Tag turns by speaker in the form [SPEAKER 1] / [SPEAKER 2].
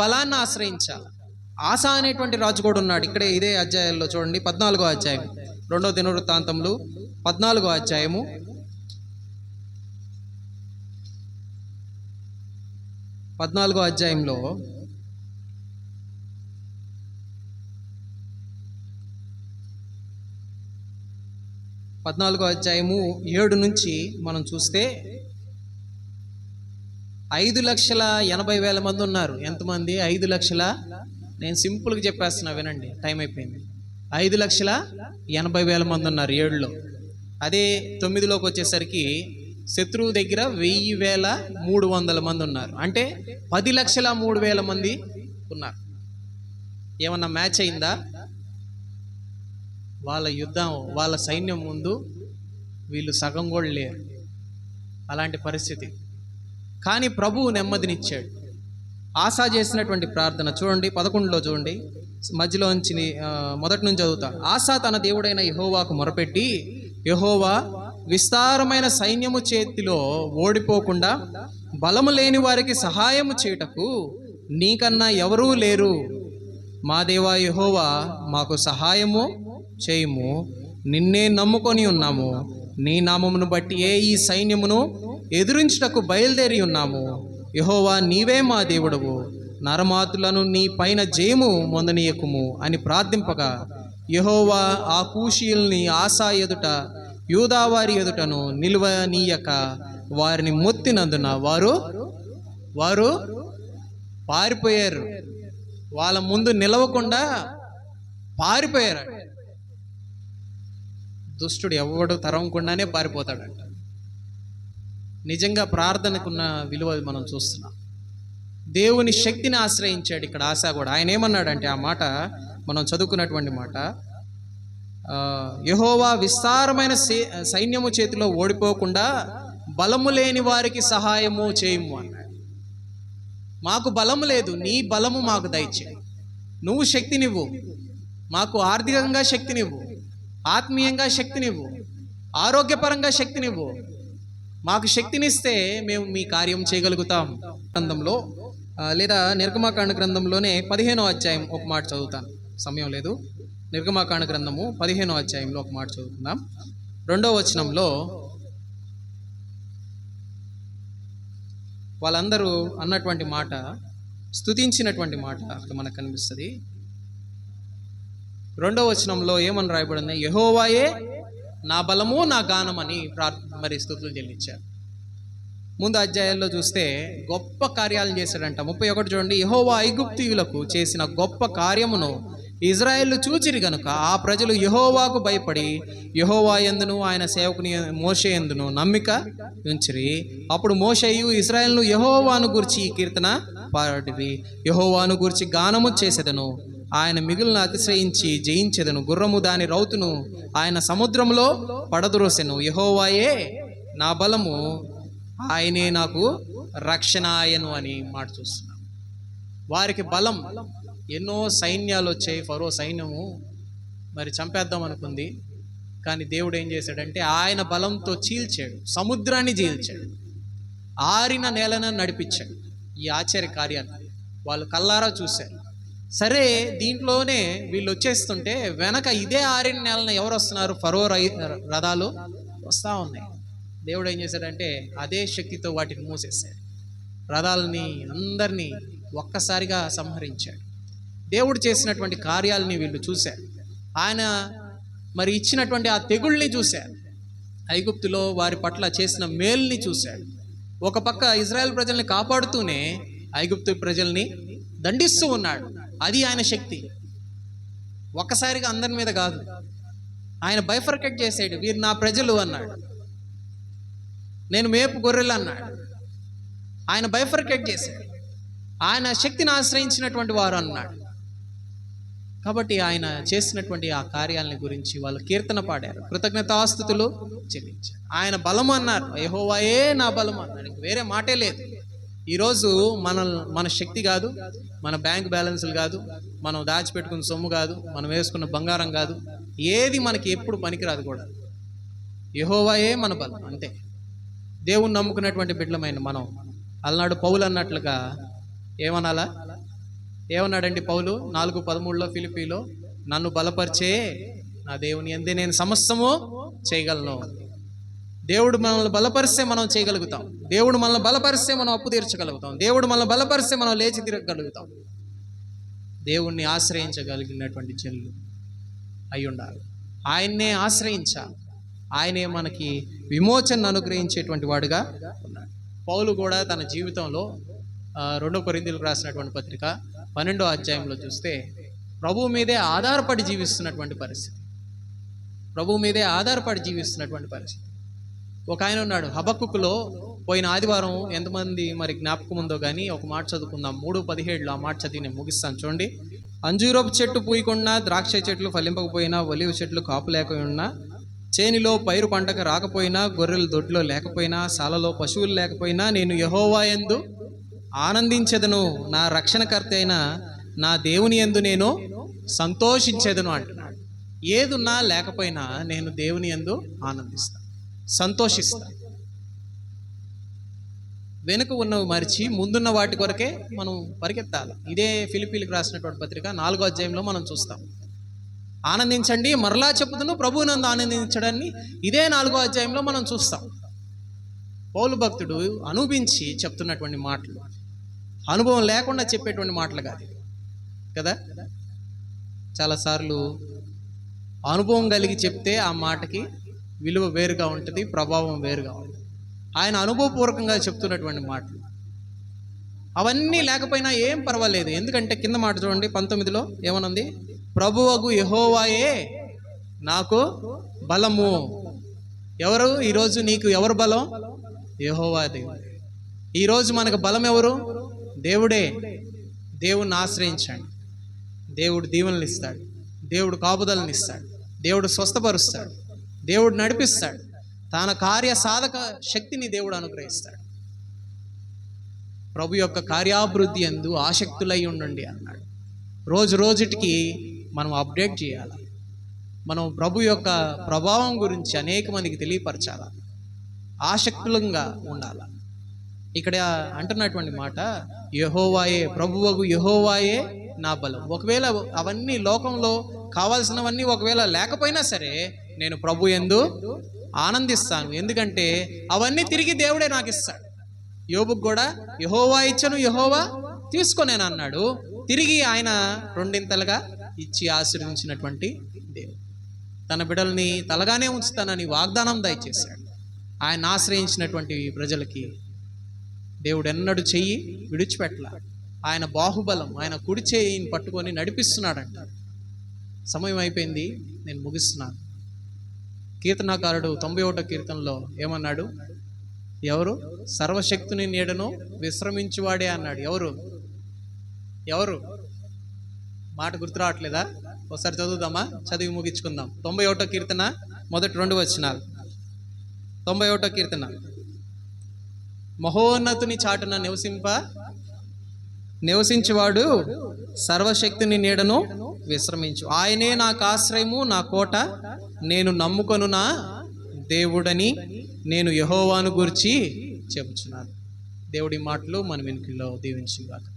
[SPEAKER 1] బలాన్ని ఆశ్రయించాలి. ఆశ అనేటువంటి రాజు కూడా ఉన్నాడు. ఇక్కడే ఇదే అధ్యాయంలో చూడండి పద్నాలుగో అధ్యాయం. రెండో దినవృత్తాంతములు పద్నాలుగో అధ్యాయము. పద్నాలుగో అధ్యాయంలో పద్నాలుగో అధ్యాయము ఏడు నుంచి మనం చూస్తే ఐదు లక్షల ఎనభై వేల మంది ఉన్నారు. ఎంతమంది? ఐదు లక్షల నేను సింపుల్గా చెప్పేస్తున్నా వినండి. టైం అయిపోయింది. ఐదు లక్షల ఎనభై వేల మంది ఉన్నారు ఏడులో. అదే తొమ్మిదిలోకి వచ్చేసరికి శత్రువు దగ్గర వెయ్యి వేల మూడు వందల మంది ఉన్నారు. అంటే పది లక్షల మూడు వేల మంది ఉన్నారు. ఏమన్నా మ్యాచ్ అయిందా? వాళ్ళ యుద్ధం వాళ్ళ సైన్యం ముందు వీళ్ళు సగం కూడా లేరు. అలాంటి పరిస్థితి. కానీ ప్రభువు నెమ్మదినిచ్చాడు. ఆశా చేసినటువంటి ప్రార్థన చూడండి పదకొండులో చూడండి మధ్యలోంచి మొదటి నుంచి చదువుతా. ఆశా తన దేవుడైన యహోవాకు మొరపెట్టి యహోవా విస్తారమైన సైన్యము చేతిలో ఓడిపోకుండా బలము లేని వారికి సహాయము చేయుటకు నీకన్నా ఎవరూ లేరు. మా దేవా యహోవా మాకు సహాయము చేయము. నిన్నే నమ్ముకొని ఉన్నాము. నీ నామమును బట్టి ఏ ఈ సైన్యమును ఎదురించుటకు బయలుదేరి ఉన్నాము. యహోవా నీవే మా దేవుడవు. నరమాతులను నీ పైన జయము మొందనీయకుము అని ప్రార్థింపగా యహోవా ఆ కూషీయుల్ని ఆశా ఎదుట యూదావారి ఎదుటను నిలువనీయక వారిని మొత్తినందున వారు వారు పారిపోయారు. వాళ్ళ ముందు నిలవకుండా పారిపోయారు దుష్టుడు ఎవడు తరవకుండానే పారిపోతాడంట. నిజంగా ప్రార్థనకున్న విలువ మనం చూస్తున్నాం. దేవుని శక్తిని ఆశ్రయించాడు ఇక్కడ ఆశ కూడా. ఆయన ఏమన్నాడంటే ఆ మాట మనం చదువుకున్నటువంటి మాట యహోవా విస్తారమైన సైన్యము చేతిలో ఓడిపోకుండా బలము లేని వారికి సహాయము చేయము అన్నాడు. మాకు బలము లేదు నీ బలము మాకు దయచే నువ్వు శక్తినివ్వు మాకు ఆర్థికంగా శక్తినివ్వు ఆత్మీయంగా శక్తినివ్వు ఆరోగ్యపరంగా శక్తినివ్వు మాకు శక్తినిస్తే మేము మీ కార్యం చేయగలుగుతాం. గ్రంథంలో లేదా నిర్గమాకాండ గ్రంథంలోనే పదిహేనో అధ్యాయం ఒక మాట చదువుతాను. సమయం లేదు. నిర్గమాకాండ గ్రంథము పదిహేనో అధ్యాయంలో ఒక మాట చదువుకుందాం. రెండో వచనంలో వాళ్ళందరూ అన్నటువంటి మాట స్తుతించినటువంటి మాట అక్కడ మనకు కనిపిస్తుంది. రెండో వచనంలో ఏమని రాయబడింది? యహోవాయే నా బలము నా గానమని ప్రార్ మరి స్థుతులు చెల్లించారు. ముందు అధ్యాయాల్లో చూస్తే గొప్ప కార్యాలను చేశాడంట. ముప్పై ఒకటి చూడండి. యహోవా ఐగుప్తీయులకు చేసిన గొప్ప కార్యమును ఇజ్రాయెల్ చూచిరి గనుక ఆ ప్రజలు యహోవాకు భయపడి యహోవా ఎందును ఆయన సేవకుని మోషే ఎందును నమ్మిక ఉంచిరి. అప్పుడు మోషయు ఇజ్రాయెల్ను యహోవాను గురించి ఈ కీర్తన పాడివి యహోవాను గురించి గానము చేసేదను. ఆయన మిగులును అతిశయించి జయించెదను. గుర్రము దాని రౌతును ఆయన సముద్రంలో పడదురోసెను. యహోవాయే నా బలము ఆయనే నాకు రక్షణాయను అని మాట చూస్తున్నాం వారికి బలం ఎన్నో సైన్యాలు వచ్చాయి. ఫరో సైన్యము మరి చంపేద్దాం అనుకుంది. కానీ దేవుడు ఏం చేశాడంటే ఆయన బలంతో చీల్చాడు. సముద్రాన్ని చీల్చాడు. ఆరిన నేలను నడిపించాడు. ఈ ఆశ్చర్య కార్యాన్ని వాళ్ళు కల్లారా చూశారు. సరే దీంట్లోనే వీళ్ళు వచ్చేస్తుంటే వెనక ఇదే ఆరిన నెలన ఎవరు వస్తున్నారు ఫరో రథాలు వస్తూ ఉన్నాయి. దేవుడు ఏం చేశాడంటే అదే శక్తితో వాటిని మూసేశాడు. రథాలని అందరినీ ఒక్కసారిగా సంహరించాడు. దేవుడు చేసినటువంటి కార్యాలని వీళ్ళు చూశారు. ఆయన మరి ఇచ్చినటువంటి ఆ తెగుళ్ళని చూశారు. ఐగుప్తులో వారి పట్ల చేసిన మేల్ని చూశాడు. ఒక పక్క ఇజ్రాయెల్ ప్రజల్ని కాపాడుతూనే ఐగుప్తు ప్రజల్ని దండిస్తూ ఉన్నాడు. అది ఆయన శక్తి. ఒక్కసారిగా అందరి మీద కాదు. ఆయన బైఫర్కెట్ చేసాడు. వీరు నా ప్రజలు అన్నాడు. నేను మేపు గొర్రెలు అన్నాడు. ఆయన బైఫర్కెట్ చేశాడు ఆయన శక్తిని ఆశ్రయించినటువంటి వారు అన్నాడు. కాబట్టి ఆయన చేసినటువంటి ఆ కార్యాలని గురించి వాళ్ళు కీర్తన పాడారు. కృతజ్ఞతాస్థుతులు చెల్లించారు. ఆయన బలం అన్నారు. యెహోవాయే నా బలం అన్నాడు. వేరే మాటే లేదు. ఈరోజు మన మన శక్తి కాదు మన బ్యాంక్ బ్యాలెన్స్లు కాదు మనం దాచిపెట్టుకున్న సొమ్ము కాదు మనం వేసుకున్న బంగారం కాదు ఏది మనకి ఎప్పుడు పనికిరాదు కూడా. యహోవాయే మన బలం అంతే. దేవుణ్ణి నమ్ముకున్నటువంటి బిడ్డలమైన మనం. అలనాడు పౌలు అన్నట్లుగా ఏమనాలా? ఏమన్నాడండి పౌలు? నాలుగు పదమూడులో ఫిలిపీలో నన్ను బలపరిచే నా దేవుని ఎందే నేను సమస్తము చేయగలను. దేవుడు మనల్ని బలపరిస్తే మనం చేయగలుగుతాం. దేవుడు మనల్ని బలపరిస్తే మనం అప్పు తీర్చగలుగుతాం. దేవుడు మనల్ని బలపరిస్తే మనం లేచి తిరగగలుగుతాం దేవుణ్ణి ఆశ్రయించగలిగినటువంటి జనులు అయి ఉండాలి. ఆయన్నే ఆశ్రయించాలి. ఆయనే మనకి విమోచన అనుగ్రహించేటువంటి వాడుగా ఉన్నాడు. పౌలు కూడా తన జీవితంలో రెండో కొరిందులకు రాసినటువంటి పత్రిక పన్నెండో అధ్యాయంలో చూస్తే ప్రభువు మీదే ఆధారపడి జీవిస్తున్నటువంటి పరిస్థితి. ప్రభువు మీదే ఆధారపడి జీవిస్తున్నటువంటి పరిస్థితి. ఒక ఆయన ఉన్నాడు హబక్కులో పోయిన ఆదివారం ఎంతమంది మరి జ్ఞాపకం ఉందో కానీ ఒక మాట చదువుకుందాం. మూడు పదిహేడులో ఆ మాట చదివి నేను ముగిస్తాను. చూడండి. అంజూరపు చెట్టు పూయకుండా ద్రాక్ష చెట్లు ఫలింపకపోయినా ఒలివ చెట్లు కాపు లేకపోయినా చేనిలో పైరు పంటకు రాకపోయినా గొర్రెలు దొడ్లో లేకపోయినా సాలలో పశువులు లేకపోయినా నేను యహోవా యందు ఆనందించదను. నా రక్షణకర్త అయిన నా దేవుని యందు నేను సంతోషించేదను అంటున్నాడు. ఏదున్నా లేకపోయినా నేను దేవుని యందు ఆనందిస్తాను. సంతోషిస్తాం. వెనుక ఉన్నవి మరిచి ముందున్న వాటి కొరకే మనం పరిగెత్తాలి. ఇదే ఫిలిపీలకు రాసినటువంటి పత్రిక నాలుగో అధ్యాయంలో మనం చూస్తాం. ఆనందించండి మరలా చెప్పుదును ప్రభువునందు ఆనందించడాన్ని ఇదే నాలుగో అధ్యాయంలో మనం చూస్తాం. పౌలు భక్తుడు అనుభవించి చెప్తున్నటువంటి మాటలు. అనుభవం లేకుండా చెప్పేటువంటి మాటలు కాదు కదా? చాలాసార్లు అనుభవం కలిగి చెప్తే ఆ మాటకి విలువ వేరుగా ఉంటుంది ప్రభావం వేరుగా ఉంటుంది. ఆయన అనుభవపూర్వకంగా చెప్తున్నటువంటి మాటలు. అవన్నీ లేకపోయినా ఏం పర్వాలేదు. ఎందుకంటే కింద మాట చూడండి పంతొమ్మిదిలో ఏమనుంది? ప్రభువగు యహోవాయే నాకు బలము. ఎవరు? ఈరోజు నీకు ఎవరు బలం? యహోవా దేవుడు. ఈరోజు మనకు బలం ఎవరు? దేవుడే. దేవుణ్ణి ఆశ్రయించండి. దేవుడు దీవెనలు ఇస్తాడు. దేవుడు కాపుదలను ఇస్తాడు. దేవుడు స్వస్థపరుస్తాడు. దేవుడు నడిపిస్తాడు. తన కార్య సాధక శక్తిని దేవుడు అనుగ్రహిస్తాడు. ప్రభు యొక్క కార్యాభివృద్ధి ఎందు ఆసక్తులై ఉండండి అన్నాడు. రోజు రోజుటికి మనం అప్డేట్ చేయాలి. మనం ప్రభు యొక్క ప్రభావం గురించి అనేక మందికి తెలియపరచాల? ఆసక్తులంగా ఉండాలి? ఇక్కడ అంటున్నటువంటి మాట యహోవాయే ప్రభువగు యహోవాయే నా బలం. ఒకవేళ అవన్నీ లోకంలో కావాల్సినవన్నీ ఒకవేళ లేకపోయినా సరే నేను ప్రభు ఎందు ఆనందిస్తాను. ఎందుకంటే అవన్నీ తిరిగి దేవుడే నాకు ఇస్తాడు యోబుకు కూడా యహోవా ఇచ్చను యహోవా తీసుకొనేను అన్నాడు. తిరిగి ఆయన రెండింతలుగా ఇచ్చి ఆశీర్వించినటువంటి దేవుడు. తన బిడ్డల్ని తలగానే ఉంచుతానని వాగ్దానం దయచేశాడు. ఆయన ఆశ్రయించినటువంటి ప్రజలకి దేవుడు ఎన్నడు చెయ్యి విడిచిపెట్టల ఆయన బాహుబలం ఆయన కుడి చేయిని పట్టుకొని నడిపిస్తున్నాడంట. సమయం అయిపోయింది నేను ముగిస్తున్నాను. కీర్తనాకారుడు తొంభై ఒకటో కీర్తనలో ఏమన్నాడు? ఎవరు? సర్వశక్తుని నీడను విశ్రమించువాడే అన్నాడు. ఎవరు? ఎవరు? మాట గుర్తు రావట్లేదా? ఒకసారి చదువుదామా? చదివి ముగించుకుందాం. తొంభై ఒకటో కీర్తన మొదటి రెండు వచనాలు. తొంభై ఒకటో కీర్తన. మహోన్నతుని చాటున నివసింప నివసించేవాడు సర్వశక్తిని నీడను విశ్రమించు. ఆయనే నాకు ఆశ్రయము నా కోట. నేను నమ్ముకొను నా దేవుడని నేను యహోవాను గురించి చెబుతున్నాను దేవుడి మాటలు మన వెనుకల్లో దీవించుగాక.